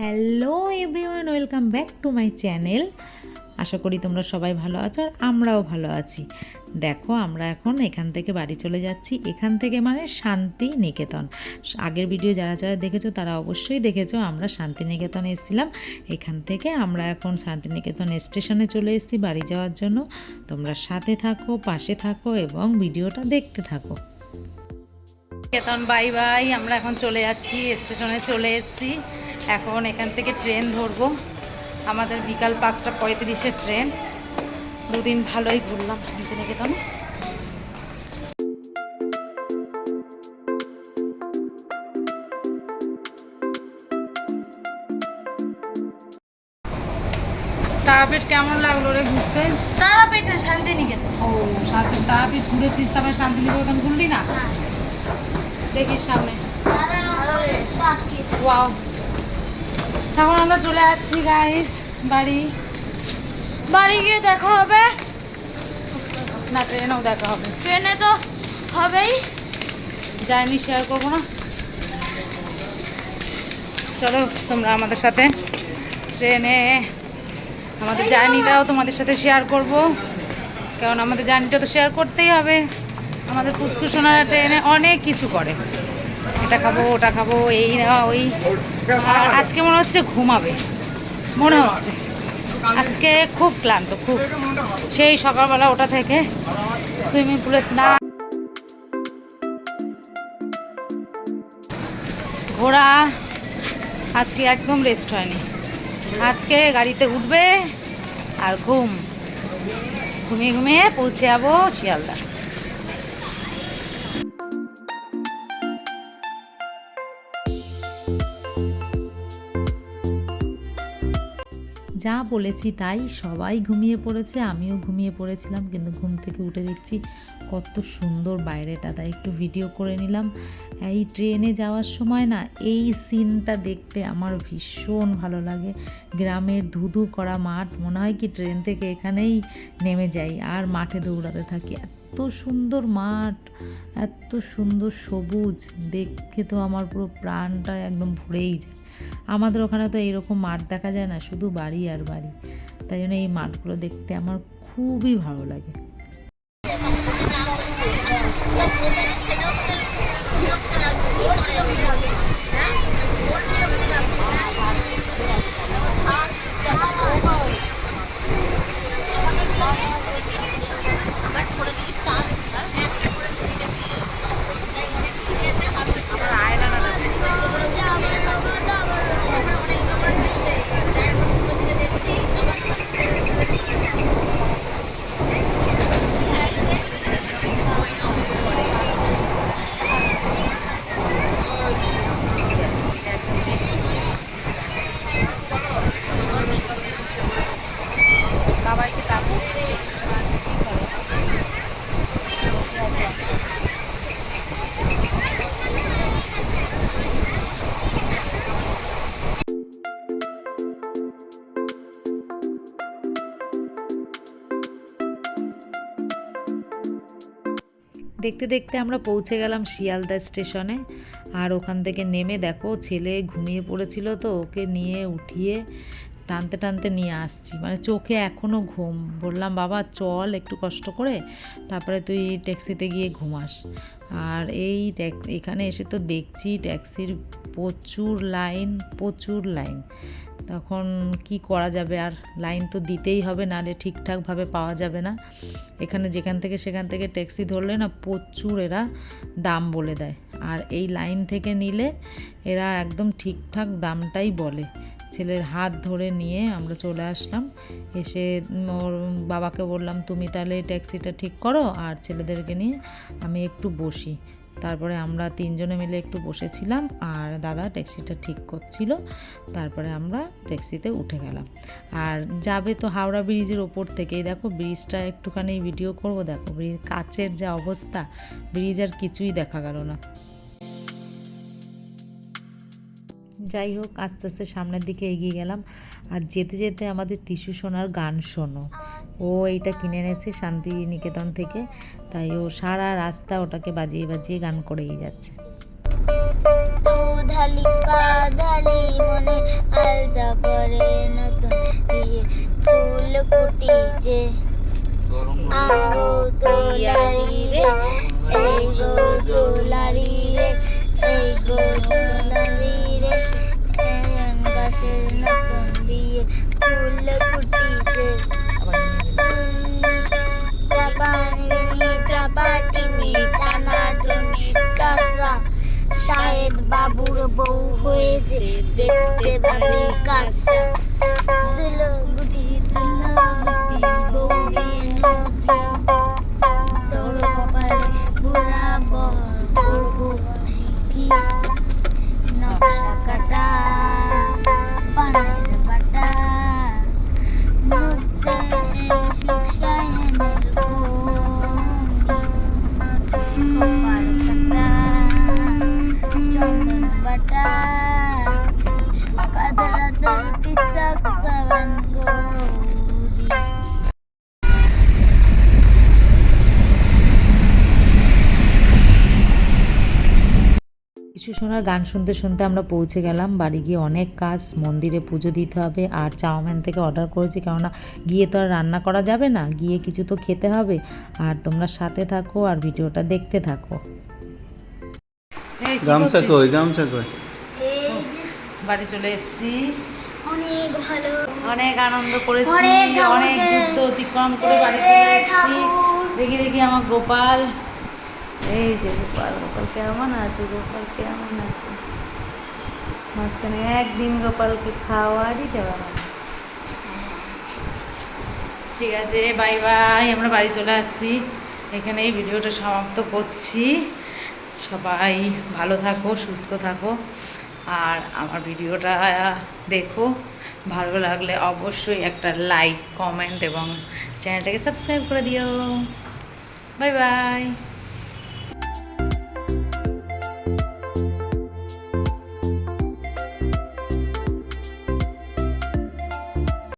Hello everyone, welcome back to my channel. আশা করি তোমরা সবাই ভালো আছো আর আমরাও ভালো আছি। দেখো, আমরা এখন এখান থেকে বাড়ি চলে যাচ্ছি। এখান থেকে মানে শান্তি নিকেতন আগের ভিডিও যারা যারা দেখেছ, তারা অবশ্যই দেখেছ, আমরা শান্তিনিকেতনে এসেছিলাম। এখান থেকে আমরা এখন শান্তিনিকেতন স্টেশনে চলে এসেছি বাড়ি যাওয়ার জন্য। তোমরা সাথে থাকো, পাশে থাকো এবং ভিডিওটা দেখতে থাকো। নিকেতন বাই বাই আমরা এখন চলে যাচ্ছি, স্টেশনে চলে এসেছি। এখন এখান থেকে ট্রেন ধরবো। আমাদের বিকাল পাঁচটা পঁয়ত্রিশের ট্রেন। দুদিন ভালোই ঘুরলাম শান্তিনিকেতনে। তারাপীঠ কেমন লাগল রে ঘুরতে? তারাপীঠ শান্তিনিকেতন। ও শান্তি তারাপীঠ ঘুরেছিস তারপরে শান্তিনিকেতন ঘুরলি না? দেখিস সামনে। ওয়াও। এখন আমরা চলে যাচ্ছি গাইস বাড়ি। বাড়ি গিয়ে দেখা হবে। না ট্রেনেও দেখা হবে। ট্রেনে তো হবেই। জার্নি শেয়ার করব না। চলো তোমরা আমাদের সাথে ট্রেনে আমাদের জার্নিটাও তোমাদের সাথে শেয়ার করব। কারণ আমাদের জার্নিটা তো শেয়ার করতেই হবে। আমাদের পুচকুসোনারা ট্রেনে অনেক কিছু করে। এটা খাব, ওটা খাব, এই না ওই। আর আজকে মনে হচ্ছে ঘুমাবে। মনে হচ্ছে। আজকে খুব ক্লান্ত, খুব। সেই সকালবেলা ওটা থেকে সুইমিং পুলে স্নান। ঘোড়া আজকে একদম রেস্ট হয়নি। আজকে গাড়িতে উঠবে আর ঘুম। ঘুমিয়ে ঘুমিয়ে পৌঁছে যাব শিয়ালদা যা বলেছি তাই সবাই ঘুমিয়ে পড়েছে, আমিও ঘুমিয়ে পড়েছিলাম, কিন্তু ঘুম থেকে উঠে দেখছি কত সুন্দর বাইরেটা। তাই একটু ভিডিও করে নিলাম। এই ট্রেনে যাওয়ার সময় না, এই সিনটা দেখতে আমার ভীষণ ভালো লাগে। গ্রামের ধুধু করা মাঠ, মনে হয় কি ট্রেন থেকে এখানেই নেমে যাই, আর মাঠে দৌড়াতে থাকি। এত সুন্দর মাঠ, এত সুন্দর সবুজ, দেখে তো আমার পুরো প্রাণটা একদম ভরেই যায়। আমাদের ওখানে তো এইরকম মাঠ দেখা যায় না, শুধু বাড়ি আর বাড়ি। তাই জন্য এই মাঠগুলো দেখতে আমার খুবই ভালো লাগে। দেখতে দেখতে আমরা পৌঁছে গেলাম শিয়ালদা স্টেশনে। আর ওখান থেকে নেমে দেখো, ছেলে ঘুমিয়ে পড়েছিল তো, ওকে নিয়ে উঠিয়ে টানতে টানতে নিয়ে আসছি। মানে চোখে এখনও ঘুম। বললাম, বাবা, চল একটু কষ্ট করে, তারপরে তুই ট্যাক্সিতে গিয়ে ঘুমাস। আর এই এখানে এসে তো দেখছি ট্যাক্সির প্রচুর লাইন প্রচুর লাইন। তখন কি করা যাবে? আর লাইন তো দিতেই হবে, নাহলে ঠিকঠাকভাবে পাওয়া যাবে না। এখানে যেখান থেকে সেখান থেকে ট্যাক্সি ধরলে না প্রচুর এরা দাম বলে দেয়। আর এই লাইন থেকে নিলে এরা একদম ঠিকঠাক দামটাই বলে। ছেলের হাত ধরে নিয়ে আমরা চলে আসলাম। এসে ওর বাবাকে বললাম, তুমি তাহলে ট্যাক্সিটা ঠিক করো, আর ছেলেদেরকে নিয়ে আমি একটু বসি। তারপরে আমরা তিনজনে মিলে একটু বসেছিলাম আর দাদা ট্যাক্সিটা ঠিক করছিল। তারপরে আমরা ট্যাক্সিতে উঠে গেলাম। আর যাবে তো হাওড়া ব্রিজের ওপর থেকেই। দেখো ব্রিজটা একটুখানি ভিডিও করব। দেখো ব্রিজ কাচের যা অবস্থা, ব্রিজ আর কিছুই দেখা গেল না। যাই হোক আস্তে আস্তে সামনের দিকে এগিয়ে গেলাম। আর যেতে যেতে আমাদের টিসু সোনার গান শোনো। ও এইটা কিনে এনেছে শান্তিনিকেতন থেকে। তাই ও সারা রাস্তা ওটাকে বাজিয়ে বাজিয়ে গান করেই যাচ্ছে। তোলারি রে এই গো তোলারি। হয়েছে। দেখতে ভাবি কাসা কিছু শোনার গান শুনতে শুনতে আমরা পৌঁছে গেলাম। বাড়ি গিয়ে অনেক কাজ মন্দিরে পুজো দিতে হবে আর চাউমিন থেকে অর্ডার করেছি কেননা গিয়ে তো আর রান্না করা যাবে না গিয়ে কিছু তো খেতে হবে। আর তোমরা সাথে থাকো আর ভিডিওটা দেখতে থাকো। গামছা কই গামছা কই? বাড়ি চলে এসেছি। অনেক ভালো। অনেক আনন্দ করেছি অনেক যুদ্ধ অতিক্রম করে বাড়ি চলে এসেছি। দেখি দেখি আমার গোপাল। এই যে গোপাল গোপাল কেমন আছে? গোপাল কেমন আছে? মাঝখানে একদিন গোপালকে খাওয়ারই দেওয়া হয় ঠিক আছে, বাই বাই, আমরা বাড়ি চলে আসছি। এখানে এই ভিডিওটা সমাপ্ত করছি। সবাই ভালো থাকো, সুস্থ থাকো। আর আমার ভিডিওটা দেখো, ভালো লাগলে অবশ্যই একটা লাইক কমেন্ট এবং চ্যানেলটাকে সাবস্ক্রাইব করে দিও। Bye bye.